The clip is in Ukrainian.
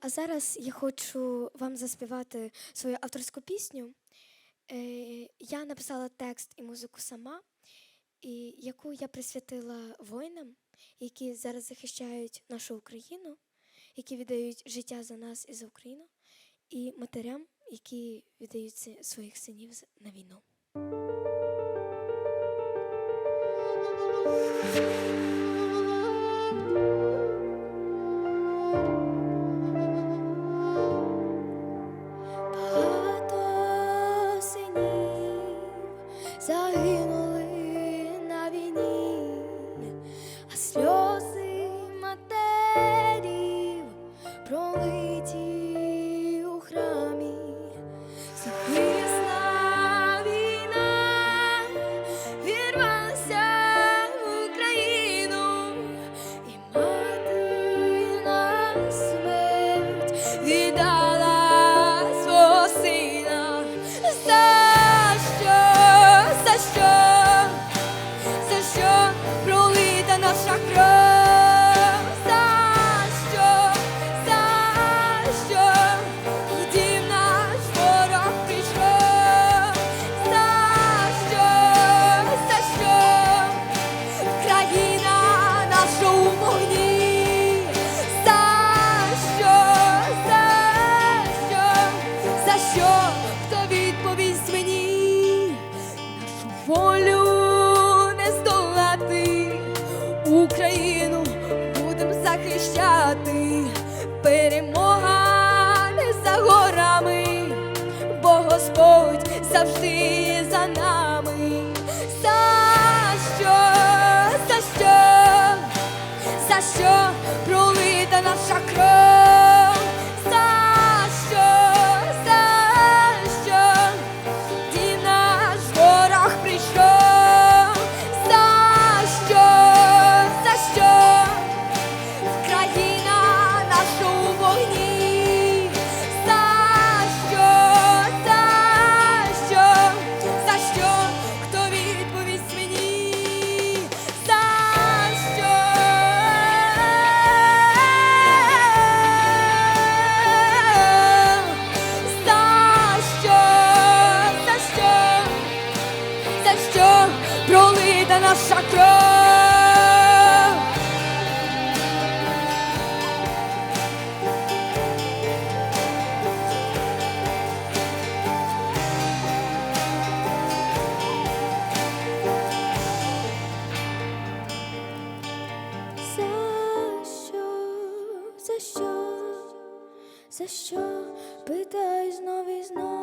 А зараз я хочу вам заспівати свою авторську пісню. Е, Я написала текст і музику сама, і яку я присвятила воїнам, які зараз захищають нашу Україну, які віддають життя за нас і за Україну, і матерям, які віддають своїх синів на війну. Волю не здолати, Україну будем захищати, перемога не за горами, бо Господь завжди за нами. За що, за що, за що пролита кров? За що, за що, за що питай знов і знов?